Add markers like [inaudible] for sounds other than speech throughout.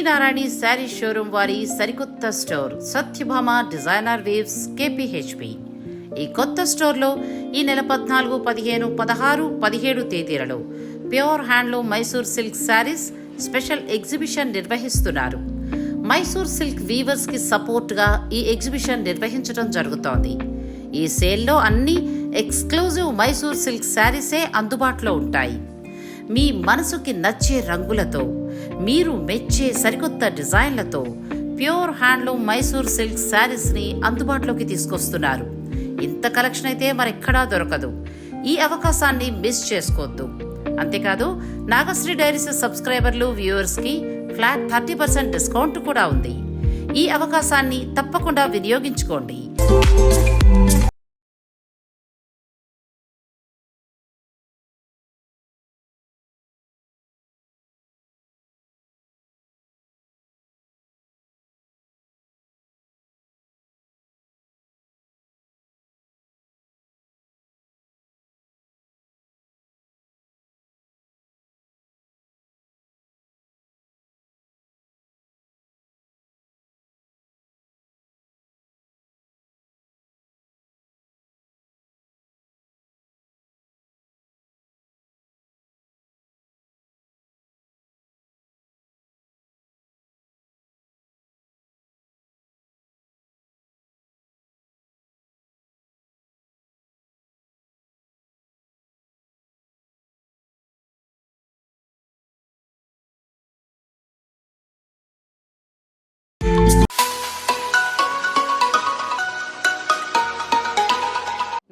శ్రీనారాయణి sari showroom వారి సరికొత్త store Satyabhama designer waves కేపీహెచ్పి. ఈ కొత్త స్టోర్లో ఈ నెల పద్నాలుగు పదిహేను పదహారు పదిహేడు తేదీలలో pure handloom Mysore silk saris special exhibition నిర్వహిస్తున్నారు. మైసూర్ సిల్క్ వీవర్స్కి సపోర్ట్గా ఈ ఎగ్జిబిషన్ నిర్వహించడం జరుగుతోంది. ఈ సేల్లో అన్ని ఎక్స్క్లూజివ్ మైసూర్ సిల్క్ శారీసే అందుబాటులో ఉంటాయి. మీ మనసుకి నచ్చే రంగులతో మీరు మెచ్చే సరికొత్త డిజైన్లతో ప్యూర్ హ్యాండ్లూమ్ మైసూర్ సిల్క్ శారీస్ని అందుబాటులోకి తీసుకొస్తున్నారు. ఇంత కలెక్షన్ అయితే మరెక్కడా దొరకదు. ఈ అవకాశాన్ని మిస్ చేసుకోవద్దు. అంతేకాదు నాగశ్రీ డైరీస్ సబ్స్క్రైబర్లు వ్యూవర్స్కి ఫ్లాట్ థర్టీ పర్సెంట్ డిస్కౌంట్ కూడా ఉంది. ఈ అవకాశాన్ని తప్పకుండా వినియోగించుకోండి.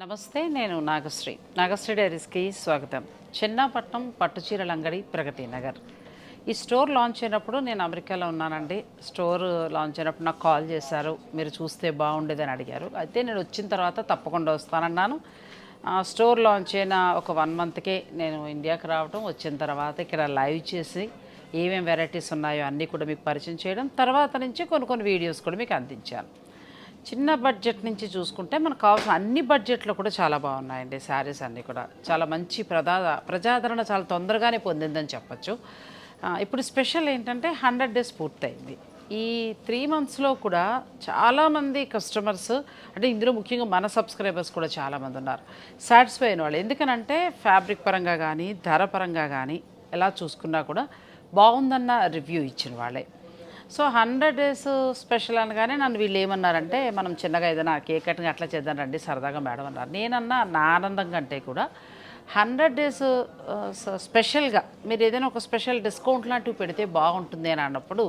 నమస్తే నేను నాగశ్రీ. నాగశ్రీ డైరీస్కి స్వాగతం. చిన్నపట్నం పట్టుచీరల అంగడి ప్రగతి నగర్. ఈ స్టోర్ లాంచ్ అయినప్పుడు నేను అమెరికాలో ఉన్నానండి. స్టోర్ లాంచ్ అయినప్పుడు నాకు కాల్ చేశారు. మీరు చూస్తే బాగుండేదని అడిగారు. అయితే నేను వచ్చిన తర్వాత తప్పకుండా వస్తానన్నాను. స్టోర్ లాంచ్ అయిన ఒక వన్ మంత్కే నేను ఇండియాకి రావడం వచ్చిన తర్వాత ఇక్కడ లైవ్ చేసి ఏమేమి వెరైటీస్ ఉన్నాయో అన్నీ కూడా మీకు పరిచయం చేయడం తర్వాత నుంచి కొన్ని కొన్ని వీడియోస్ కూడా మీకు అందించాను. చిన్న బడ్జెట్ నుంచి చూసుకుంటే మనకు కావాల్సిన అన్ని బడ్జెట్లో కూడా చాలా బాగున్నాయండి శారీస్ అన్నీ కూడా. చాలా మంచి ప్రజా ప్రజాదరణ చాలా తొందరగానే పొందిందని చెప్పచ్చు. ఇప్పుడు స్పెషల్ ఏంటంటే హండ్రెడ్ డేస్ పూర్తయింది. ఈ త్రీ మంత్స్లో కూడా చాలామంది కస్టమర్స్ అంటే ఇందులో ముఖ్యంగా మన సబ్స్క్రైబర్స్ కూడా చాలామంది ఉన్నారు. సాటిస్ఫై అయిన వాళ్ళు. ఎందుకనంటే ఫ్యాబ్రిక్ పరంగా కానీ ధర పరంగా కానీ ఎలా చూసుకున్నా కూడా బాగుందన్న రివ్యూ ఇచ్చిన వాళ్ళే. సో హండ్రెడ్ డేస్ స్పెషల్ అనగానే నన్ను వీళ్ళు ఏమన్నారంటే మనం చిన్నగా ఏదైనా కేక్ కటింగ్ అట్లా చేద్దాం రండి సరదాగా మేడం అన్నారు. నేనన్నా నా ఆనందం కంటే కూడా హండ్రెడ్ డేస్ స్పెషల్గా మీరు ఏదైనా ఒక స్పెషల్ డిస్కౌంట్ లాంటివి పెడితే బాగుంటుంది అని అన్నప్పుడు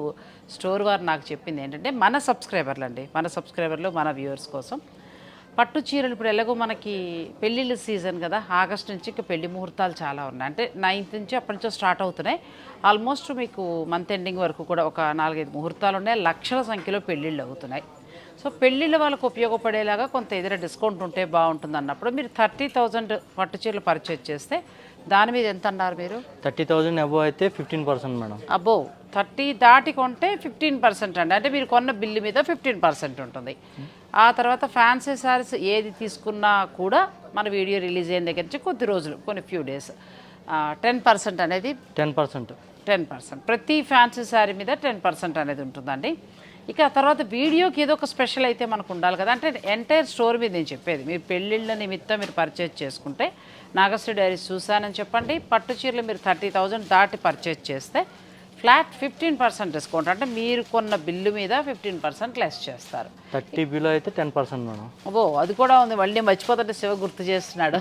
స్టోర్ వారు నాకు చెప్పింది ఏంటంటే మన సబ్స్క్రైబర్లు అండి మన సబ్స్క్రైబర్లు మన వ్యూవర్స్ కోసం పట్టు చీరలు ఇప్పుడు ఎలాగో మనకి పెళ్ళిళ్ళ సీజన్ కదా ఆగస్ట్ నుంచి ఇంకా పెళ్ళి ముహూర్తాలు చాలా ఉన్నాయి. అంటే నైన్త్ నుంచి అప్పటి నుంచో స్టార్ట్ అవుతున్నాయి. ఆల్మోస్ట్ మీకు మంత్ ఎండింగ్ వరకు కూడా ఒక నాలుగైదు ముహూర్తాలు ఉన్నాయి. లక్షల సంఖ్యలో పెళ్ళిళ్ళు అవుతున్నాయి. సో పెళ్ళిళ్ళ వాళ్ళకు ఉపయోగపడేలాగా కొంత ఏదైనా డిస్కౌంట్ ఉంటే బాగుంటుంది అన్నప్పుడు మీరు థర్టీ థౌజండ్ పట్టు చీరలు పర్చేజ్ చేస్తే దాని మీద ఎంత అన్నారు మీరు? థర్టీ థౌజండ్ అబోవ్ అయితే ఫిఫ్టీన్ పర్సెంట్ మేడం. అబ్బో థర్టీ దాటి కొంటే ఫిఫ్టీన్ పర్సెంట్ అండి. అంటే మీరు కొన్న బిల్లు మీద ఫిఫ్టీన్ పర్సెంట్ ఉంటుంది. ఆ తర్వాత ఫ్యాన్సీ సారీస్ ఏది తీసుకున్నా కూడా మన వీడియో రిలీజ్ అయిన దగ్గర నుంచి కొద్ది రోజులు కొన్ని ఫ్యూ డేస్. టెన్ పర్సెంట్ అనేది టెన్ పర్సెంట్. Ten percent. ప్రతి ఫ్యాన్సీ శారీ మీద టెన్ పర్సెంట్ అనేది ఉంటుందండి. ఇక ఆ తర్వాత వీడియోకి ఏదో ఒక స్పెషల్ అయితే మనకు ఉండాలి కదా. అంటే ఎంటైర్ స్టోర్ మీద నేను చెప్పేది మీరు పెళ్ళిళ్ళ నిమిత్తం మీరు పర్చేజ్ చేసుకుంటే నాగశ్రీ డైరీస్ చూశానని చెప్పండి పట్టు చీరలు మీరు థర్టీ థౌజండ్ దాటి పర్చేజ్ చేస్తే ఫ్లాట్ ఫిఫ్టీన్ పర్సెంట్ డిస్కౌంట్. అంటే మీరు కొన్న బిల్లు మీద ఫిఫ్టీన్ పర్సెంట్ లెస్ చేస్తారు. థర్టీ బిలో అయితే టెన్ పర్సెంట్ మేడం. అబ్బో అది కూడా ఉంది. మళ్ళీ మర్చిపోతుంటే శివ గుర్తు చేస్తున్నాడు.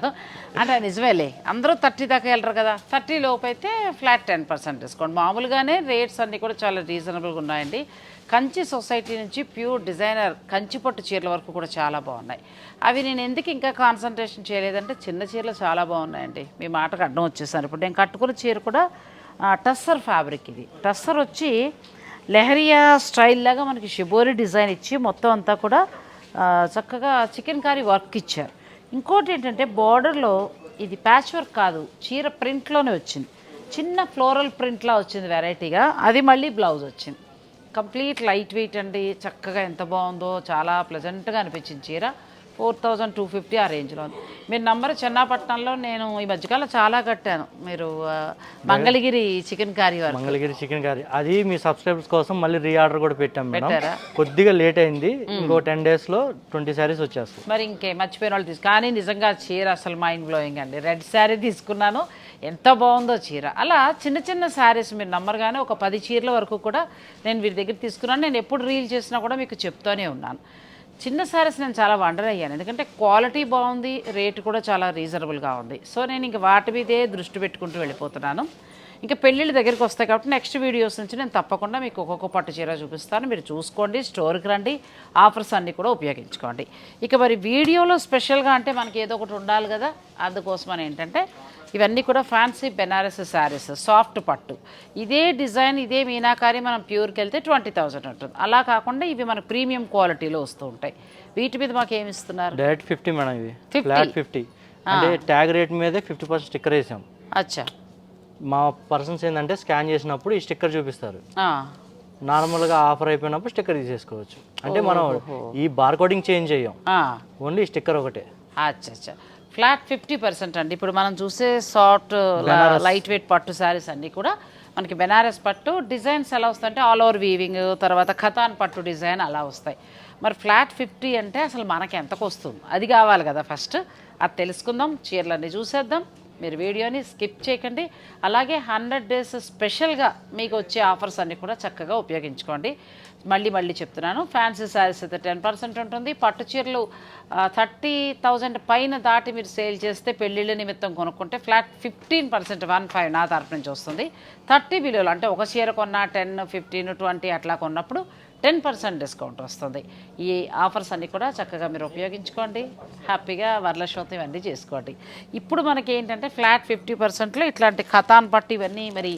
అంటే నిజమేలే. అందరూ థర్టీ దాకా వెళ్ళరు కదా. థర్టీ లోపు అయితే ఫ్లాట్ టెన్ పర్సెంట్ డిస్కౌంట్. మామూలుగానే రేట్స్ అన్నీ కూడా చాలా రీజనబుల్గా ఉన్నాయండి. కంచి సొసైటీ నుంచి ప్యూర్ డిజైనర్ కంచి పట్టు చీరల వరకు కూడా చాలా బాగున్నాయి. అవి నేను ఎందుకు ఇంకా కాన్సన్ట్రేషన్ చేయలేదంటే చిన్న చీరలు చాలా బాగున్నాయండి. మీ మాటకు అడ్డం వచ్చేసాను ఇప్పుడు నేను కట్టుకున్న చీర కూడా టస్సర్ ఫ్యాబ్రిక్ ఇది. టస్సర్ వచ్చి లెహరియా స్టైల్ లాగా మనకి షిబోరి డిజైన్ ఇచ్చి మొత్తం అంతా కూడా చక్కగా చికెన్ కర్రీ వర్క్ ఇచ్చారు. ఇంకోటి ఏంటంటే బార్డర్లో ఇది ప్యాచ్ వర్క్ కాదు చీర ప్రింట్లోనే వచ్చింది. చిన్న ఫ్లోరల్ ప్రింట్లా వచ్చింది వెరైటీగా అది మళ్ళీ బ్లౌజ్ వచ్చింది. కంప్లీట్ లైట్ వెయిట్ అండి చక్కగా ఎంత బాగుందో చాలా ప్లెజెంట్గా అనిపించింది చీర. ఫోర్ థౌజండ్ టూ ఫిఫ్టీ ఆ రేంజ్లో ఉంది. మీరు నంబర్ చెన్నాపట్నంలో నేను ఈ మధ్యకాలం చాలా కట్టాను. మీరు మంగళగిరి చికెన్ కర్రీ వారు మంగళగిరి చికెన్ కర్రీ. అది మీ సబ్స్క్రైబర్స్ కోసం మళ్ళీ రీఆర్డర్ కూడా పెట్టాం మేడం? కొద్దిగా లేట్ అయింది. ఇంకో టెన్ డేస్లో ట్వంటీ శారీస్ వచ్చేస్తాయి. మరి ఇంకే మర్చిపోయిన వాళ్ళు తీసుకు కానీ నిజంగా చీర అసలు మైండ్ బ్లోయింగ్ అండి. రెడ్ శారీ తీసుకున్నాను. ఎంత బాగుందో చీర. అలా చిన్న చిన్న శారీస్ మీరు నమ్మరుగానే ఒక పది చీరల వరకు కూడా నేను వీరి దగ్గర తీసుకున్నాను. నేను ఎప్పుడు రీల్ చేసినా కూడా మీకు చెప్తూనే ఉన్నాను. చిన్న శారీస్ నేను చాలా వండర్ అయ్యాను. ఎందుకంటే క్వాలిటీ బాగుంది రేటు కూడా చాలా రీజనబుల్గా ఉంది. సో నేను ఇంక వాటి మీదే దృష్టి పెట్టుకుంటూ వెళ్ళిపోతున్నాను. ఇంకా పెళ్ళిళ్ళ దగ్గరికి వస్తాయి కాబట్టి నెక్స్ట్ వీడియోస్ నుంచి నేను తప్పకుండా మీకు ఒక్కొక్క పట్టు చీర చూపిస్తాను. మీరు చూసుకోండి స్టోర్కి రండి ఆఫర్స్ అన్నీ కూడా ఉపయోగించుకోండి. ఇక మరి వీడియోలో స్పెషల్గా అంటే మనకి ఏదో ఒకటి ఉండాలి కదా? అందుకోసమని ఏంటంటే ఇవన్నీ కూడా ఫ్యాన్సీ బెనారస్ శారీస్ సాఫ్ట్ పట్టు. ఇదే డిజైన్ ఇదే మీనాకారి మనం ప్యూర్కి వెళ్తే ట్వంటీ థౌజండ్ ఉంటుంది. అలా కాకుండా ఇవి మనకు ప్రీమియం క్వాలిటీలో వస్తూ ఉంటాయి. వీటి మీద మాకు ఏమి ఇస్తున్నారు? డైరెక్ట్ ఫిఫ్టీ మేడం ఇది. 50? ఫ్లాట్ ఫిఫ్టీ అంటే ట్యాగ్ రేట్ మీదే ఫిఫ్టీ పర్సెంట్ స్టిక్కర్ వేసాం. అచ్చా. మా పర్సన్స్ ఏంటంటే స్కాన్ చేసినప్పుడు ఈ స్టిక్కర్ చూపిస్తారు. నార్మల్గా ఆఫర్ అయిపోయినప్పుడు స్టిక్కర్ తీసేసుకోవచ్చు. అంటే మనం ఈ బార్ కోడింగ్ చేంజ్ చేయం. ఓన్లీ స్టిక్కర్ ఒకటే. అచ్చా అచ్చా. ఫ్లాట్ ఫిఫ్టీ పర్సెంట్ అండి. ఇప్పుడు మనం చూసే సాఫ్ట్ లైట్ వెయిట్ పట్టు శారీస్ అన్నీ కూడా మనకి బెనారస్ పట్టు. డిజైన్స్ ఎలా వస్తాయంటే ఆల్ ఓవర్ వీవింగ్ తర్వాత ఖతాన్ పట్టు డిజైన్ అలా వస్తాయి. మరి ఫ్లాట్ ఫిఫ్టీ అంటే అసలు మనకి ఎంతకు వస్తుంది? అది కావాలి కదా ఫస్ట్. అది తెలుసుకుందాం చీరలన్నీ చూసేద్దాం. మీరు వీడియోని స్కిప్ చేయకండి. అలాగే హండ్రెడ్ డేస్ స్పెషల్గా మీకు వచ్చే ఆఫర్స్ అన్నీ కూడా చక్కగా ఉపయోగించుకోండి. మళ్ళీ మళ్ళీ చెప్తున్నాను. ఫ్యాన్సీ శారీస్ అయితే టెన్ పర్సెంట్ ఉంటుంది. పట్టు చీరలు థర్టీ థౌజండ్ పైన దాటి మీరు సేల్ చేస్తే పెళ్ళిళ్ళ నిమిత్తం కొనుక్కుంటే flat fifteen percent one five నా తరపు నుంచి వస్తుంది. థర్టీ బిలోలు అంటే ఒక చీర కొన్నా టెన్ ఫిఫ్టీన్ ట్వంటీ అట్లా కొన్నప్పుడు టెన్ పర్సెంట్ డిస్కౌంట్ వస్తుంది. ఈ ఆఫర్స్ అన్నీ కూడా చక్కగా మీరు ఉపయోగించుకోండి. హ్యాపీగా వరలక్ష్మి ఇవన్నీ చేసుకోండి. ఇప్పుడు మనకి ఏంటంటే ఫ్లాట్ ఫిఫ్టీ పర్సెంట్లో ఇట్లాంటి కథాన్ బట్టి ఇవన్నీ మరి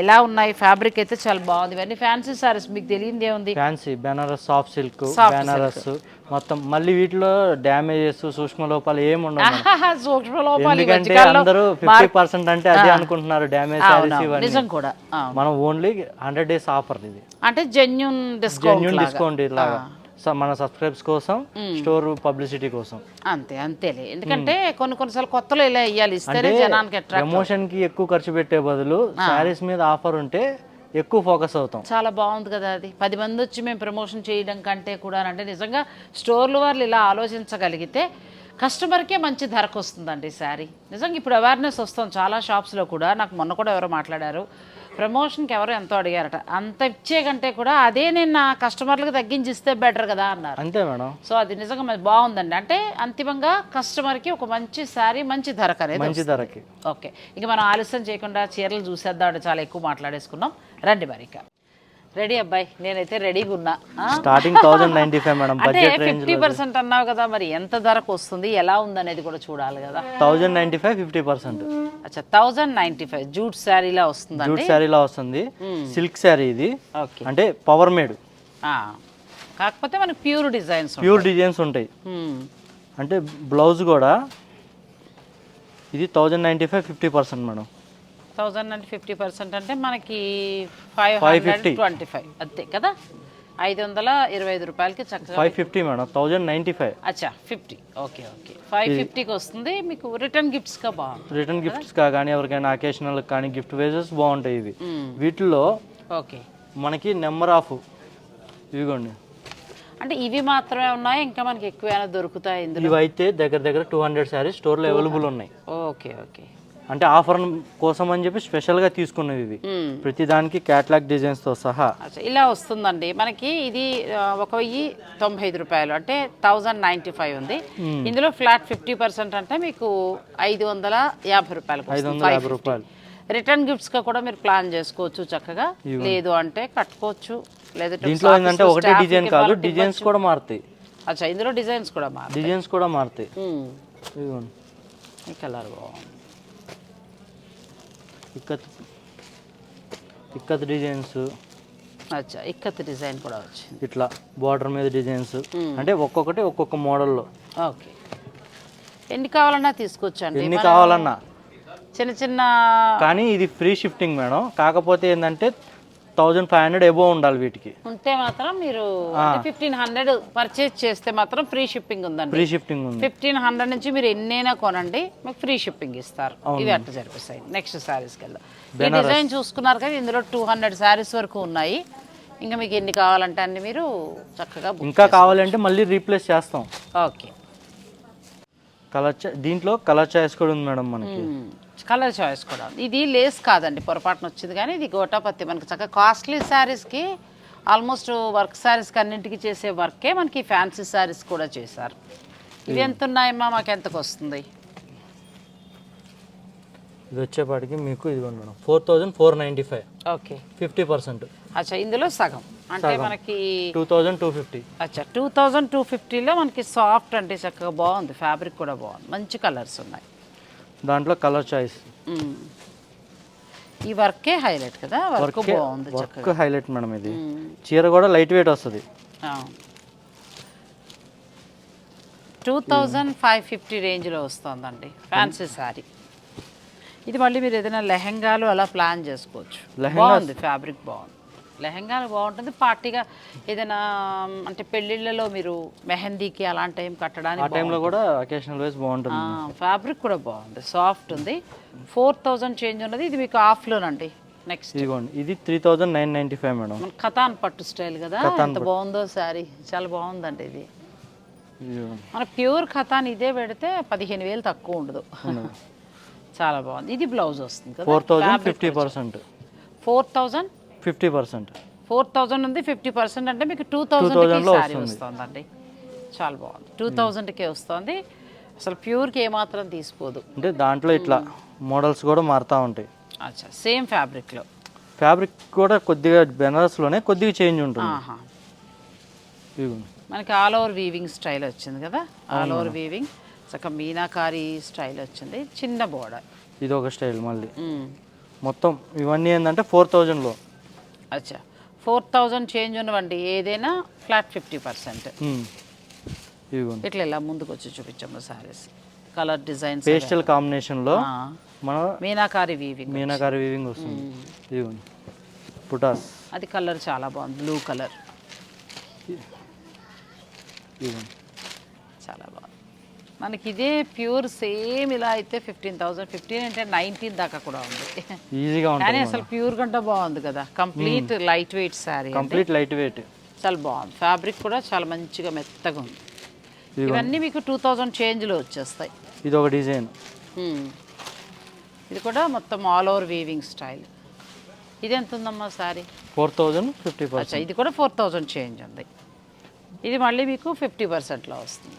ఎలా ఉన్నాయి? ఫ్యాబ్రిక్ అయితే చాలా బాగుంది. ఇవన్నీ ఫ్యాన్సీ సారీస్ మీకు తెలియంది ఏముంది fancy Banaras soft silk Banaras మొత్తం. మళ్ళీ వీటిలో డ్యామేజెస్ సూక్ష్మ లోపాలు ఏమి ఉండవు మేడం. సూక్ష్మ లోపాలు ఎందుకంటే అందరూ ఫిఫ్టీ పర్సెంట్ అంటే అదే అనుకుంటున్నారు డ్యామేజ్ అవునవును, ఇవన్నీ. నిజం కూడా. మనం ఓన్లీ హండ్రెడ్ డేస్ ఆఫర్ ఇది. అంటే జెన్యున్ డిస్కౌంట్ జెన్యున్ డిస్కౌంట్ ఇలాగా. మన సబ్స్క్రైబ్స్ కోసం స్టోర్ పబ్లిసిటీ కోసం. అంతే అంతేలే. ఎందుకంటే కొన్ని కొన్నిసార్లు కొత్తలో ఇలా ఇవ్వాలి ఇస్తేనే జనానికి ప్రమోషన్కి ఎక్కువ ఖర్చు పెట్టే బదులు శారీస్ మీద ఆఫర్ ఉంటే ఎక్కువ ఫోకస్ అవుతాం. చాలా బాగుంది కదా అది. పది మంది వచ్చి మేము ప్రమోషన్ చేయడం కంటే కూడా అంటే నిజంగా స్టోర్లు వాళ్ళు ఇలా ఆలోచించగలిగితే కస్టమర్కే మంచి ధరకు వస్తుందండి శారీ. నిజంగా ఇప్పుడు అవేర్నెస్ వస్తుంది చాలా షాప్స్లో కూడా. నాకు మొన్న కూడా ఎవరో మాట్లాడారు. ప్రమోషన్కి ఎవరో ఎంతో అడిగారట. అంత ఇచ్చే కంటే కూడా అదే నేను నా కస్టమర్లకు తగ్గించి ఇస్తే బెటర్ కదా అన్నారు. అంతే మేడం. సో అది నిజంగా బాగుందండి. అంటే అంతిమంగా కస్టమర్కి ఒక మంచి శారీ మంచి ధరకు అనేది మంచి ధరకి. ఓకే. ఇక మనం ఆలస్యం చేయకుండా చీరలు చూసేద్దాం అంటే చాలా ఎక్కువ మాట్లాడేసుకున్నాం. రండి మరి ఇక. రెడీ అబ్బాయి. నేనైతే రెడీగా ఉన్నా? Starting thousand ninety five madam అంటే ఫిఫ్టీ పర్సెంట్ అన్నావు కదా మరి ఎంత ధరకు వస్తుంది ఎలా ఉందనేది కూడా చూడాలి కదా. Thousand ninety five fifty percent అచ్చా థౌజండ్ నైంటీ ఫైవ్ జూట్ శారీలా వస్తుందండి? జూట్ శారీలా వస్తుంది. సిల్క్ శారీ ఇది. ఓకే అంటే పవర్ మేడ్. కాకపోతే మనకి ప్యూర్ డిజైన్స్ ప్యూర్ డిజైన్స్ ఉంటాయి. అంటే బ్లౌజ్ కూడా ఇది thousand ninety five fifty percent madam thousand అంటే ఫిఫ్టీ పర్సెంట్ అంటే మనకి ఫైవ్ హండ్రెడ్ ట్వంటీ ఫైవ్ అంతే కదా ఐదు వందల ఇరవై ఐదు రూపాయలకి చక్కగా five fifty madam thousand ninety five అచ్చా ఫిఫ్టీ ఓకే ఓకే ఫైవ్ ఫిఫ్టీకి వస్తుంది మీకు రిటర్న్ గిఫ్ట్స్గా బాగుంది రిటర్న్ గిఫ్ట్స్ కానీ ఎవరికైనా అకేషనల్ కానీ గిఫ్ట్ వేజెస్ బాగుంటాయి ఇవి వీటిల్లో ఓకే మనకి నెంబర్ ఆఫ్ ఇవిగోండి అంటే ఇవి మాత్రమే ఉన్నాయి ఇంకా మనకి ఎక్కువైనా దొరుకుతాయి ఇందులో ఇవి అయితే దగ్గర దగ్గర టూ హండ్రెడ్ శారీస్ స్టోర్లో అవైలబుల్ ఉన్నాయి ఓకే ఓకే అంటే ఆఫర్ కోసం అని చెప్పి స్పెషల్గా తీసుకున్నవి ఇవి మ్మ్. ప్రతి దానికి క్యాట్లాగ్ డిజైన్స్తో సహా. ఇలా వస్తుందండి. మనకి ఇది ఒక వెయ్యి తొంభై ఐదు రూపాయలు. అంటే థౌజండ్ నైంటీ ఫైవ్ ఉంది. ఇందులో ఫ్లాట్ ఫిఫ్టీ పర్సెంట్ అంటే మీకు ఐదు వందల యాభై రూపాయలు ఐదు వందల యాభై రూపాయలు. రిటర్న్ గిఫ్ట్స్గా కూడా మీరు ప్లాన్ చేసుకోవచ్చు చక్కగా. లేదు అంటే కట్టుకోవచ్చు. లేదంటే దీంట్లో ఏంటంటే ఒకటే డిజైన్ కాదు డిజైన్స్ కూడా మారుతాయి. అచ్చా ఇందులో డిజైన్స్ కూడా మారు డిజైన్స్ కూడా మారుతాయి. ఇదిగోండి ఈ కలర్ బాగుంది. ఇక్కత్ ఇక్కత్ డిజైన్స్. అచ్చా ఇక్కత్ డిజైన్ కూడా వచ్చింది. ఇట్లా బార్డర్ మీద డిజైన్స్. అంటే ఒక్కొక్కటి ఒక్కొక్క మోడల్లో. ఓకే. ఎన్ని కావాలన్నా తీసుకోవచ్చండి ఎన్ని కావాలన్నా. చిన్న చిన్న కానీ ఇది ఫ్రీ షిఫ్టింగ్ మేడం. కాకపోతే ఏంటంటే థౌజండ్ ఫైవ్ హండ్రెడ్ ఎబో ఉండాలి వీటికి. ఉంటే మాత్రం మీరు ఫిఫ్టీన్ హండ్రెడ్ పర్చేస్ చేస్తే మాత్రం ఫ్రీ షిప్పింగ్ ఉందండి. ఫ్రీ షిఫ్టింగ్ ఉంది. ఫిఫ్టీన్ హండ్రెడ్ నుంచి మీరు ఎన్నైనా కొనండి మీకు ఫ్రీ షిప్పింగ్ ఇస్తారు. ఇవి అట్లా జరిపిస్తాయి. నెక్స్ట్ శారీస్కి వెళ్దాం ఈ డిజైన్ చూసుకున్నారు కదా ఇందులో టూ హండ్రెడ్ శారీస్ వరకు ఉన్నాయి. ఇంకా మీకు ఎన్ని కావాలంటే అన్ని మీరు చక్కగా ఇంకా కావాలంటే మళ్ళీ రీప్లేస్ చేస్తాం. ఓకే కలర్ దీంట్లో కలర్ చాయిస్ కూడా ఉంది మేడం మనకి. కలర్ చాయిస్ కూడా ఉంది. ఇది లేస్ కాదండి పొరపాటున వచ్చింది కానీ ఇది గోటాపత్తి. మనకి చక్కగా కాస్ట్లీ శారీస్కి ఆల్మోస్ట్ వర్క్ శారీస్కి అన్నింటికి చేసే వర్కే మనకి ఫ్యాన్సీ శారీస్ కూడా చేశారు. ఇవి ఎంత ఉన్నాయమ్మా? మాకు ఎంతకు వస్తుంది? ఇది వచ్చేపాటికి మీకు ఇదిగోండి madam four thousand four ninety five okay. Fifty percent అచ్చా ఇందులో సగం. అంటే మనకి టూ థౌజండ్ టూ ఫిఫ్టీ అచ్చా టూ థౌజండ్ టూ ఫిఫ్టీలో మనకి సాఫ్ట్ అంటే చక్కగా బాగుంది ఫ్యాబ్రిక్ కూడా బాగుంది. మంచి కలర్స్ ఉన్నాయి. దాంట్లో కలర్ చాయిస్. ఈ వర్కే హైలైట్ కదా? వర్క్ బాగుంది వర్క్ హైలైట్ మేడం ఇది. చీర కూడా లైట్ వెయిట్ వస్తుంది. టూ థౌజండ్ ఫైవ్ ఫిఫ్టీ రేంజ్లో వస్తుందండి ఫ్యాన్సీ శారీ ఇది మళ్ళీ మీరు ఏదైనా లెహెంగాలు అలా ప్లాన్ చేసుకోవచ్చు. బాగుంది ఫ్యాబ్రిక్ బాగుంది. లెహెంగాలు బాగుంటుంది. పార్టీగా ఏదైనా అంటే పెళ్ళిళ్ళలో మీరు మెహందీకి అలాంటి టైం ఆ కట్టడానికి టైంలో కూడా అకేషనల్ వైజ్ బాగుంటుంది. ఫ్యాబ్రిక్ కూడా బాగుంది. సాఫ్ట్ ఉంది. ఫోర్ థౌజండ్ చేంజ్ ఉన్నది. ఇది మీకు ఆఫ్లోనండి నెక్స్ట్ ఇదిగోండి. ఇది three thousand nine ninety five madam. మన కథాన్ పట్టు స్టైల్ కదా. ఎంత బాగుందో శారీ. చాలా బాగుందండి ఇది. మన ప్యూర్ ఖతాన్ ఇదే పెడితే పదిహేను వేలు తక్కువ ఉండదు. [laughs] చాలా బాగుంది. ఇది బ్లౌజ్ వస్తుంది four thousand fifty percent four thousand fifty percent. Four thousand ఉంది ఫిఫ్టీ పర్సెంట్ అంటే మీకు టూ థౌజండ్కి శారీ వస్తుందండి. చాలా బాగుంది. టూ థౌజండ్కే వస్తుంది. అసలు ప్యూర్కి ఏమాత్రం తీసిపోదు అంటే దాంట్లో ఇట్లా మోడల్స్ కూడా మారుతూ ఉంటాయి. అచ్చా సేమ్ ఫ్యాబ్రిక్లో. ఫ్యాబ్రిక్ కూడా కొద్దిగా బెనారస్లోనే కొద్దిగా చేంజ్ ఉంటుంది. మనకి ఆల్ ఓవర్ వీవింగ్ స్టైల్ వచ్చింది కదా? All over weaving. చక్కగా మీనాకారి స్టైల్ వచ్చింది. చిన్న బోర్డర్. ఇది ఒక స్టైల్ మళ్ళీ. మొత్తం ఇవన్నీ ఏంటంటే ఫోర్ థౌజండ్లో. అచ్చా. ఫోర్ థౌజండ్ చేంజ్ ఉన్నవండి ఏదైనా ఫ్లాట్ ఫిఫ్టీ పర్సెంట్. ఇట్లా ఇలా ముందుకు వచ్చి చూపించమ్మ సారీస్ కలర్ డిజైన్స్ పేస్టల్ కాంబినేషన్లో మన మీనాకారి వీవింగ్ మీనాకారి వీవింగ్ వస్తుంది. ఇదిగోండి. పుటాస్ అది కలర్ చాలా బాగుంది బ్లూ కలర్ చాలా బాగుంది. మనకి ఇదే ప్యూర్ సేమ్ ఇలా అయితే ఫిఫ్టీన్ థౌసండ్ ఫిఫ్టీన్ అంటే నైన్టీన్ దాకా కూడా ఉంది. ఈజీగా ఉంటుంది కానీ అసలు ప్యూర్ కంటే బాగుంది కదా. Complete light weight sari complete light weight చాలా బాగుంది. ఫ్యాబ్రిక్ కూడా చాలా మంచిగా మెత్తగా ఉంది. ఇవన్నీ మీకు టూ థౌజండ్ చేంజ్లో వచ్చేస్తాయి. ఇది ఒక డిజైన్. Hmm. ఇది కూడా మొత్తం ఆల్ ఓవర్ వీవింగ్ స్టైల్ ఇది ఎంత ఉందమ్మా sari four thousand fifty percent ఇది కూడా ఫోర్ థౌజండ్ చేంజ్ ఉంది. ఇది మళ్ళీ మీకు ఫిఫ్టీ పర్సెంట్లో వస్తుంది.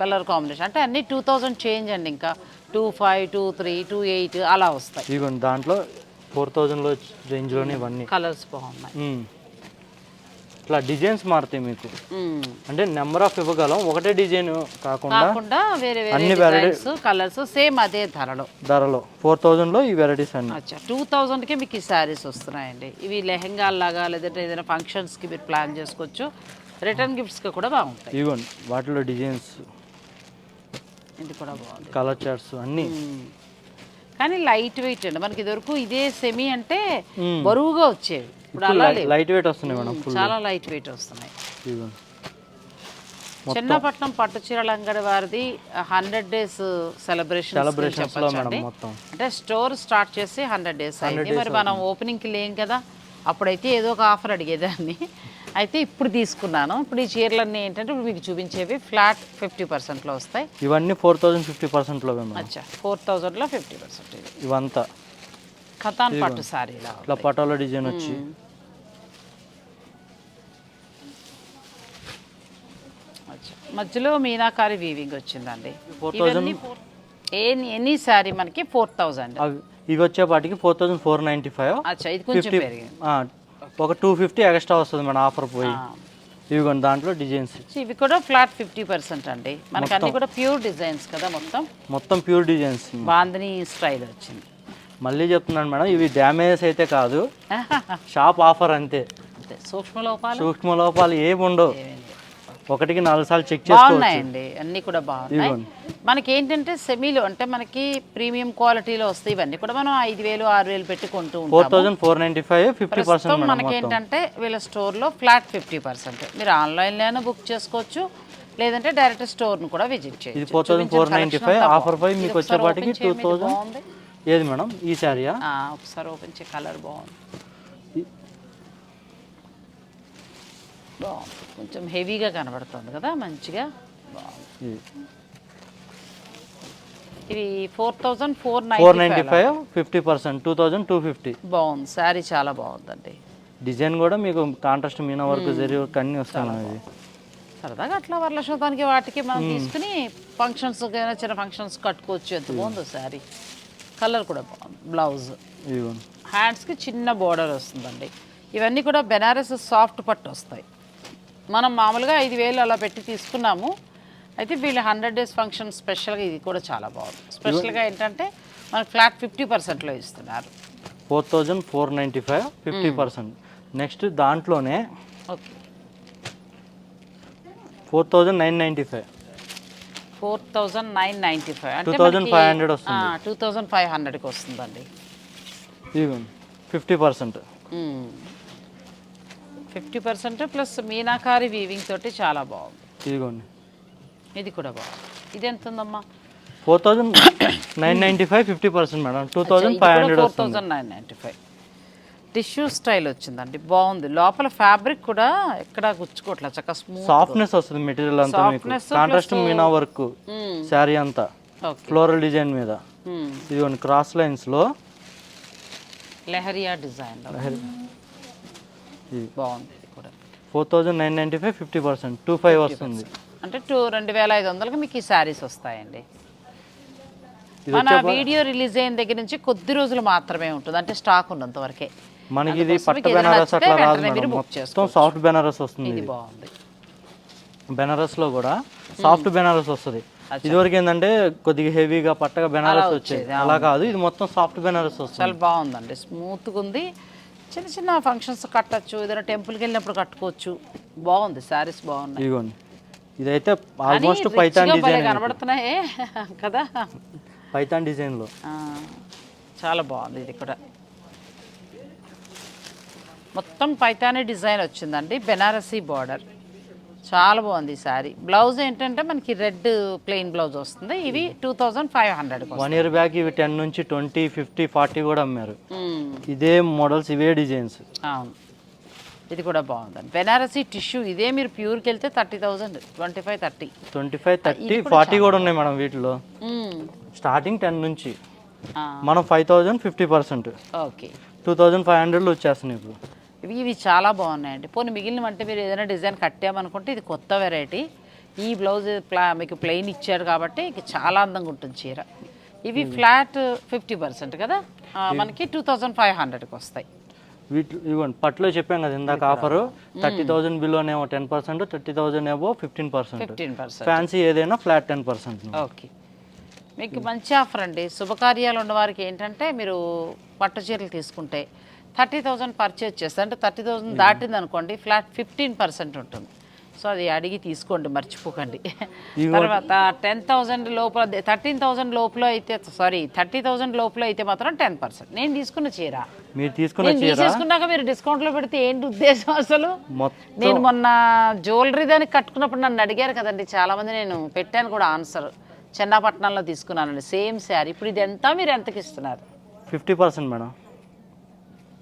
Colour combination. అంటే అన్నీ టూ థౌజండ్ చేంజ్ అండి ఇంకా. Two five two three two eight అలా వస్తాయి. ఇదిగోండి దాంట్లో ఫోర్ థౌజండ్లో రేంజ్లోనే ఇవన్నీ. కలర్స్ బాగున్నాయి. ఇట్లా డిజైన్స్ మారుతాయి మీకు. అంటే నెంబర్ ఆఫ్ ఇవ్వగలం. ఒకటే డిజైన్ కాకుండా కాకుండా వేరే వేరే అన్ని డిజైన్స్ కలర్స్ సేమ్ అదే ధరలో. ధరలో. ఫోర్ థౌజండ్లో ఈ వెరైటీస్ అన్ని. అచ్చా. టూ థౌజండ్కి మీకు ఈ శారీస్ వస్తున్నాయండి. ఇవి లెహెంగాల్లాగా లేదంటే ఏదైనా ఫంక్షన్స్కి మీరు ప్లాన్ చేసుకోవచ్చు. రిటర్న్ గిఫ్ట్స్కి కూడా బాగుంటాయి. ఇవ్వండి వాటిలో డిజైన్స్ ఇది కూడా బాగుంది. కలర్ చార్ట్స్ అన్నీ. కానీ లైట్ వెయిట్ అండి. మనకి ఇదివరకు ఇదే సెమీ అంటే బరువుగా వచ్చేవి. ఇప్పుడు అలా లైట్ వెయిట్ వస్తున్నాయి మేడం చాలా లైట్ వెయిట్ వస్తున్నాయి. చిన్నపట్నం పట్టు చీరల అంగడి వారిది హండ్రెడ్ డేస్ సెలబ్రేషన్ అంటే స్టోర్ స్టార్ట్ చేసి హండ్రెడ్ డేస్ అయింది. మరి మనం ఓపెనింగ్కి లేం కదా అప్పుడైతే ఏదో ఒక ఆఫర్ అడిగేదాన్ని. అయితే ఇప్పుడు తీసుకున్నాను. ఇప్పుడు ఈ చీరలన్నీ ఏంటంటే ఇప్పుడు మీకు చూపించేవి ఫ్లాట్ ఫిఫ్టీ పర్సెంట్లో వస్తాయి. ఇవన్నీ ఫోర్ థౌజండ్ ఫిఫ్టీ పర్సెంట్లో అచ్చా ఫోర్ థౌజండ్లో ఫిఫ్టీ పర్సెంట్ ఇది ఇవంతా. ఖతాన్ పట్టు సారీలా ఇట్లా పటాలో డిజైన్ వచ్చి. మధ్యలో మీనాకారి వీవింగ్ వచ్చిందండి. 4000 ఇవన్నీ four- ఎనీ శారీ మనకి? ఫోర్ థౌజండ్ అవి ఇవి వచ్చేపాటికి four thousand four ninety five ఇది కొంచెం పెరిగింది. ఒక టూ ఫిఫ్టీ ఎక్స్ట్రా వస్తుంది మేడం ఆఫర్ పోయి. ఇవిగోండి దాంట్లో డిజైన్స్ ఇవి కూడా ఫ్లాట్ ఫిఫ్టీ పర్సెంట్ అండి. మనకి అన్ని కూడా ప్యూర్ డిజైన్స్ కదా మొత్తం? మొత్తం ప్యూర్ డిజైన్స్ బాందిని స్టైల్ వచ్చింది. మళ్ళీ చెప్తున్నాను మేడం ఇవి డ్యామేజెస్ అయితే కాదు. షాప్ ఆఫర్ అంతే. సూక్ష్మ లోపాలు సూక్ష్మ లోపాలు ఏమి ఉండవు. ఒకటికి నాలుగు సార్లు చెక్ బాగున్నాయండి అన్నీ కూడా బాగున్నాయి. మనకి ఏంటంటే సెమీలో అంటే మనకి ప్రీమియం క్వాలిటీలో వస్తాయి ఇవన్నీ కూడా మనం ఐదు వేలు ఆరు వేలు పెట్టి కొంటూ four thousand four ninety five fifty percent ప్రస్తుతం మేడం మనకి ఏంటంటే వీళ్ళ స్టోర్లో ఫ్లాట్ ఫిఫ్టీ పర్సెంట్. మీరు ఆన్లైన్లోనే బుక్ చేసుకోవచ్చు లేదంటే డైరెక్ట్ స్టోర్ను కూడా విజిట్ ఇది చేయొచ్చు four thousand four ninety five offer మీకు వచ్చేపాటికి టూ బాగుంది. ఏది మేడం? ఈ శారీయా? ఒకసారి ఓపెన్ చే కలర్ బాగుంది. బాగుంది. కొంచెం హెవీగా కనబడుతుంది కదా మంచిగా. బాగుంది. ఇది four thousand four four ninety ninety five fifty percent two thousand two fifty. బాగుంది. శారీ చాలా బాగుందండి. డిజైన్ కూడా మీకు contrast meena work zari work అన్నీ ఇది సరదాగా అట్లా వరలక్ష్మతానికి వాటికి మనం తీసుకుని ఫంక్షన్స్ చిన్న ఫంక్షన్స్ కట్టుకోవచ్చు. ఎంత బాగుందో శారీ కలర్ కూడా బాగుంది. బ్లౌజ్. హ్యాండ్స్కి చిన్న బోర్డర్ వస్తుందండి. ఇవన్నీ కూడా బెనారస్ సాఫ్ట్ పట్టు వస్తాయి. మనం మామూలుగా ఐదు వేలు అలా పెట్టి తీసుకున్నాము. అయితే వీళ్ళు హండ్రెడ్ డేస్ ఫంక్షన్ స్పెషల్గా ఇది కూడా చాలా బాగుంది. స్పెషల్గా ఏంటంటే మనకు ఫ్లాట్ ఫిఫ్టీ పర్సెంట్లో ఇస్తున్నారు. Four thousand four ninety five fifty percent. Next దాంట్లోనే okay. Four thousand nine ninety five. Four thousand nine ninety five. అంటే 2500 వస్తుంది. టూ థౌజండ్ ఫైవ్ హండ్రెడ్కి వస్తుందండి. Fifty percent. Fifty percent plus meenakari weaving తోటి చాలా బాగుంది. ఇదిగోండి. ఇది కూడా బాగుంది. ఇది ఎంత ఉందమ్మా four thousand nine ninety five fifty percent madam. Two thousand five hundred four thousand nine ninety five. Tissue style వచ్చిందండి. బాగుంది. లోపల ఫ్యాబ్రిక్ కూడా ఎక్కడ గుచ్చుకోవట్లే. చక్కగా స్మూత్ సాఫ్ట్నెస్ వస్తుంది మెటీరియల్ అంతా మీకు. కాంట్రాస్ట్ మీనా వర్క్ శారీ అంతా. ఫ్లోరల్ డిజైన్ మీద. ఇదిగోండి క్రాస్ లైన్స్లో లెహరియా డిజైన్ ఇది బాగుంది. ఇది కూడా. Four thousand nine ninety five fifty percent two five వస్తుంది. అంటే టూ రెండు వేల ఐదు వందలకి మీకు ఈ శారీస్ వస్తాయండి. మన వీడియో రిలీజ్ అయిన దగ్గర నుంచి కొద్ది రోజులు మాత్రమే ఉంటుంది. అంటే స్టాక్ ఉన్నంత వరకే. మనకి ఇది పట్ట బెనారస్ అట్లా రాదు మొత్తం. సాఫ్ట్ బెనారస్ వస్తుంది ఇది బాగుంది. బెనారస్లో కూడా సాఫ్ట్ బెనారస్ వస్తుంది. ఇదివరకు ఏంటంటే కొద్దిగా హెవీగా పట్టగా బెనారస్ వచ్చేది. అలా కాదు ఇది మొత్తం సాఫ్ట్ బెనారస్ వస్తుంది. చాలా బాగుందండి. స్మూత్గా ఉంది. చిన్న చిన్న ఫంక్షన్స్ కట్టచ్చు ఏదైనా టెంపుల్కి వెళ్ళినప్పుడు కట్టుకోవచ్చు. బాగుంది శారీస్ బాగున్నాయి. ఇదిగోండి. ఇదైతే ఆల్మోస్ట్ భలే డిజైన్ కనబడుతున్నాయే కదా? పైతాన్ డిజైన్లో. ఆ, చాలా బాగుంది ఇది కూడా. మొత్తం పైతానీ డిజైన్ వచ్చిందండి బెనారసీ బార్డర్ చాలా బాగుంది ఈ శారీ బ్లౌజ్ ఏంటంటే మనకి రెడ్ ప్లెయిన్ బ్లౌజ్ వస్తుంది. ఇవి two thousand five hundred one year back ఇవి టెన్ నుంచి ట్వంటీ ఫిఫ్టీ ఫార్టీ కూడా అమ్మారు. ఇదే మోడల్స్ ఇవే డిజైన్స్. అవును. ఇది కూడా బాగుందండి. బెనారసీ టిష్యూ ఇదే మీరు ప్యూర్కి వెళ్తే thirty thousand twenty five thirty. Twenty five thirty forty కూడా ఉన్నాయి మేడం వీటిలో. స్టార్టింగ్ టెన్ నుంచి. మనం five thousand fifty percent. Okay. Two thousand five హండ్రెడ్లో వచ్చేస్తున్నాయి ఇప్పుడు. ఇవి ఇవి చాలా బాగున్నాయండి. పోనీ మిగిలిన అంటే మీరు ఏదైనా డిజైన్ కట్టామనుకుంటే ఇది కొత్త వెరైటీ. ఈ బ్లౌజ్ ప్లా మీకు ప్లెయిన్ ఇచ్చాడు కాబట్టి ఇక చాలా అందంగా ఉంటుంది చీర. ఇవి ఫ్లాట్ ఫిఫ్టీ పర్సెంట్ కదా? మనకి టూ థౌజండ్ ఫైవ్ హండ్రెడ్కి వస్తాయి. వీటి ఇవ్వండి పట్లో చెప్పాం కదా ఇందాక ఆఫర్. థర్టీ థౌజండ్ బిలోనేమో టెన్ పర్సెంట్ థర్టీ థౌజండ్ ఏమో fifteen percent. Fifteen percent. Fancy ఏదైనా ఫ్లాట్ టెన్ పర్సెంట్. ఓకే. మీకు మంచి ఆఫర్ అండి. శుభకార్యాలు ఉన్న వారికి ఏంటంటే మీరు పట్టు చీరలు తీసుకుంటే థర్టీ థౌజండ్ పర్చేజ్ చేస్తే అంటే థర్టీ థౌజండ్ దాటింది అనుకోండి ఫ్లాట్ ఫిఫ్టీన్ పర్సెంట్ ఉంటుంది. సో అది అడిగి తీసుకోండి మర్చిపోకండి. తర్వాత టెన్ థౌజండ్ లోపల థర్టీన్ థౌజండ్ లోపల అయితే సారీ థర్టీ థౌజండ్ లోపల అయితే మాత్రం టెన్ పర్సెంట్. నేను తీసుకున్న చీర. మీరు తీసుకున్న నేను తీసేసుకున్నాక మీరు డిస్కౌంట్లో పెడితే ఏంటి ఉద్దేశం అసలు? నేను మొన్న జ్యువెలరీ దానికి కట్టుకున్నప్పుడు నన్ను అడిగారు కదండి చాలా మంది నేను పెట్టాను కూడా ఆన్సర్. చెన్నాపట్నంలో తీసుకున్నానండి. సేమ్ శారీ. ఇప్పుడు ఇది ఎంత? మీరు ఎంతకి ఇస్తున్నారు? Fifty percent madam.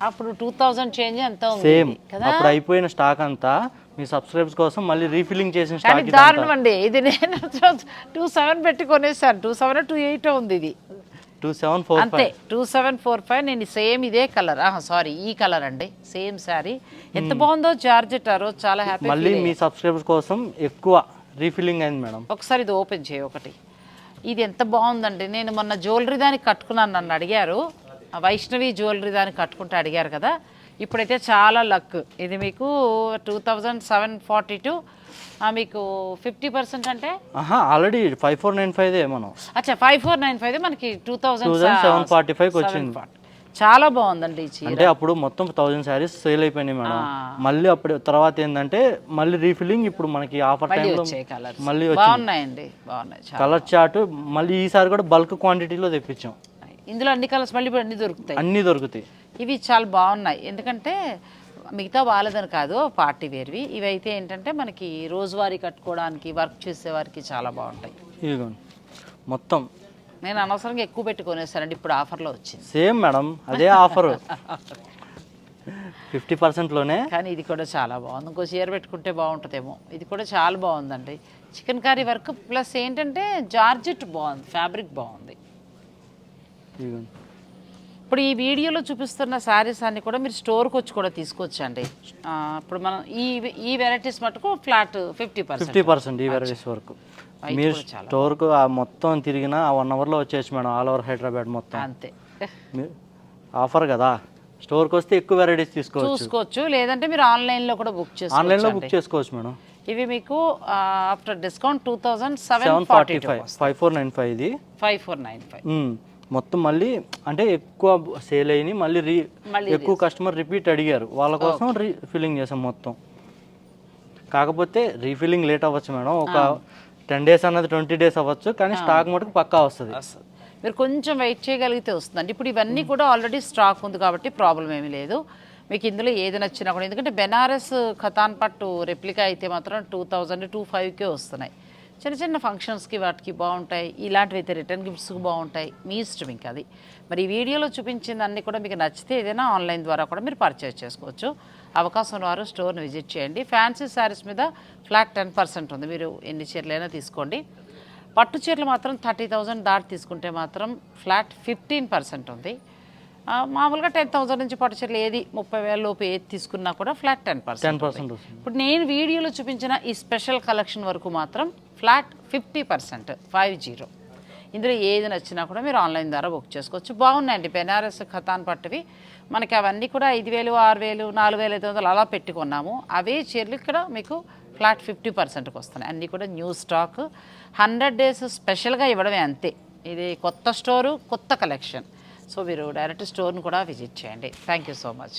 అప్పుడు టూ థౌజండ్ చేంజ్ ఎంత సేమ్. అప్పుడు అయిపోయిన స్టాక్ అంతా మీ సబ్స్క్రైబ్స్ కోసం మళ్ళీ రీఫిల్లింగ్ చేసిన స్టాక్ దారుణం అండి ఇది నేను [laughs] టూ సెవెన్ పెట్టి కొనేసాను. టూ సెవెన్ టూ ఎయిట్ ఉంది ఇది. టూ సెవెన్ ఫోర్ అంతే. Two seven four five. నేను సేమ్ ఇదే కలర్. సారీ ఈ కలర్ అండి. సేమ్ శారీ. ఎంత బాగుందో జార్జెట్ ఆ రోజు చాలా హ్యాపీ మళ్ళీ మీ సబ్స్క్రైబర్స్ కోసం ఎక్కువ రీఫిల్లింగ్ అయింది మేడం. ఒకసారి ఇది ఓపెన్ చేయి ఒకటి. ఇది ఎంత బాగుందండి. నేను మొన్న జ్యువెలరీ దానికి కట్టుకున్నాను నన్ను అడిగారు. వైష్ణవి జ్యువెలరీ దానికి కట్టుకుంటే అడిగారు కదా. ఇప్పుడైతే చాలా లక్. ఇది మీకు two thousand seven forty two. మీకు ఫిఫ్టీ పర్సెంట్ అంటే? Already five four nine five మనం అచ్చా ఫైవ్ ఫోర్ నైన్ ఫైవ్ మనకి టూ థౌజండ్ 2745 కి వచ్చింది. చాలా బాగుందండి ఈ చీర. అంటే అప్పుడు మొత్తం థౌజండ్ శారీస్ సేల్ అయిపోయినాయి మేడం. మళ్ళీ అప్పుడు తర్వాత ఏంటంటే మళ్ళీ రీఫిల్లింగ్ ఇప్పుడు మనకి ఆఫర్ మళ్ళీ టైంలో వచ్చాయి కలర్స్ మళ్ళీ బాగున్నాయండి బాగున్నాయి చాలా. కలర్ చార్ట్ మళ్ళీ ఈసారి కూడా బల్క్ క్వాంటిటీలో తెప్పించాం. ఇందులో అన్ని కలర్స్ మళ్ళీ అన్ని దొరుకుతాయి. అన్నీ దొరుకుతాయి. ఇవి చాలా బాగున్నాయి. ఎందుకంటే మిగతా వాళ్ళదని కాదు పార్టీ వేర్వి ఇవి అయితే ఏంటంటే మనకి రోజువారీ కట్టుకోవడానికి వర్క్ చేసేవారికి చాలా బాగుంటాయి. ఇదిగోండి. మొత్తం నేను అనవసరంగా ఎక్కువ పెట్టుకొనేసానండి ఇప్పుడు ఆఫర్లో వచ్చింది. సేమ్ మేడం అదే ఆఫర్. ఫిఫ్టీ పర్సెంట్లోనే. కానీ ఇది కూడా చాలా బాగుంది. ఇంకో చీర పెట్టుకుంటే బాగుంటుందేమో. ఇది కూడా చాలా బాగుందండి. చికెన్ కర్రీ వర్క్ ప్లస్ ఏంటంటే జార్జెట్ బాగుంది ఫ్యాబ్రిక్ బాగుంది. ఇప్పుడు ఈ వీడియోలో చూపిస్తున్న శారీస్ అన్ని కూడా మీరు స్టోర్కి వచ్చి కూడా తీసుకోవచ్చండి ఇప్పుడు మనం ఈ ఈ వెరైటీస్ మటుకు flat fifty percent fifty percent ఈ వెరైటీస్ వరకు. మీరు స్టోర్కు ఆ మొత్తం తిరిగిన ఆ వన్ అవర్లో వచ్చేసి మేడం ఆల్ ఓవర్ హైదరాబాద్ మొత్తం. అంతే. ఆఫర్ కదా? స్టోర్కి వస్తే ఎక్కువ వెరైటీస్ తీసుకోవచ్చు. చూసుకోవచ్చు. లేదంటే మీరు ఆన్లైన్లో కూడా బుక్ చేసుకోవచ్చు ఆన్లైన్లో బుక్ చేసుకోవచ్చు మేడం. ఇవి మీకు after discount two thousand seven forty five five four nine five ఇది. Five four nine five. మొత్తం మళ్ళీ అంటే ఎక్కువ సేల్ అయినాయి మళ్ళీ రీ ఎక్కువ కస్టమర్ రిపీట్ అడిగారు. వాళ్ళ కోసం రీఫిల్లింగ్ చేసాం మొత్తం. కాకపోతే రీఫిల్లింగ్ లేట్ అవ్వచ్చు మేడం. ఒక టెన్ డేస్ అన్నది ట్వంటీ డేస్ అవ్వచ్చు కానీ స్టాక్ మటుకు పక్కా వస్తుంది. మీరు కొంచెం వెయిట్ చేయగలిగితే వస్తుందండి. ఇప్పుడు ఇవన్నీ కూడా ఆల్రెడీ స్టాక్ ఉంది కాబట్టి ప్రాబ్లం ఏమీ లేదు. మీకు ఇందులో ఏది నచ్చినా కూడా ఎందుకంటే బెనారస్ ఖతాన్ పట్టు రెప్లికా అయితే మాత్రం టూ థౌజండ్ టూ ఫైవ్కే వస్తున్నాయి. చిన్న చిన్న ఫంక్షన్స్కి వాటికి బాగుంటాయి. ఇలాంటివి అయితే రిటర్న్ గిఫ్ట్స్కి బాగుంటాయి. మీ ఇష్టం ఇంకా అది. మరి ఈ వీడియోలో చూపించింది అన్నీ కూడా మీకు నచ్చితే ఏదైనా ఆన్లైన్ ద్వారా కూడా మీరు పర్చేస్ చేసుకోవచ్చు. అవకాశం వారు స్టోర్ని విజిట్ చేయండి. ఫ్యాన్సీ శారీస్ మీద ఫ్లాట్ టెన్ పర్సెంట్ ఉంది. మీరు ఎన్ని చీరలైనా తీసుకోండి. పట్టు చీరలు మాత్రం థర్టీ థౌజండ్ దాటి తీసుకుంటే మాత్రం ఫ్లాట్ ఫిఫ్టీన్ పర్సెంట్ ఉంది. మామూలుగా టెన్ థౌసండ్ నుంచి పట్టు చీరలు ఏది ముప్పై వేల లోపు ఏది తీసుకున్నా కూడా ఫ్లాట్ టెన్ పర్సెంట్ ఇప్పుడు నేను వీడియోలో చూపించిన ఈ స్పెషల్ కలెక్షన్ వరకు మాత్రం flat fifty percent five zero. ఇందులో ఏది నచ్చినా కూడా మీరు ఆన్లైన్ ద్వారా బుక్ చేసుకోవచ్చు. బాగున్నాయండి. బెనారస్ ఖతాన్ పట్టువి. మనకి అవన్నీ కూడా ఐదు వేలు ఆరు వేలు నాలుగు వేల ఐదు వందలు అలా పెట్టుకున్నాము. అవే చీరలు ఇక్కడ మీకు ఫ్లాట్ ఫిఫ్టీ పర్సెంట్కి వస్తున్నాయి. అన్నీ కూడా న్యూ స్టాక్. హండ్రెడ్ డేస్ స్పెషల్గా ఇవ్వడమే అంతే. ఇది కొత్త స్టోరు కొత్త కలెక్షన్. సో మీరు డైరెక్ట్ స్టోర్ను కూడా విజిట్ చేయండి. Thank you so much.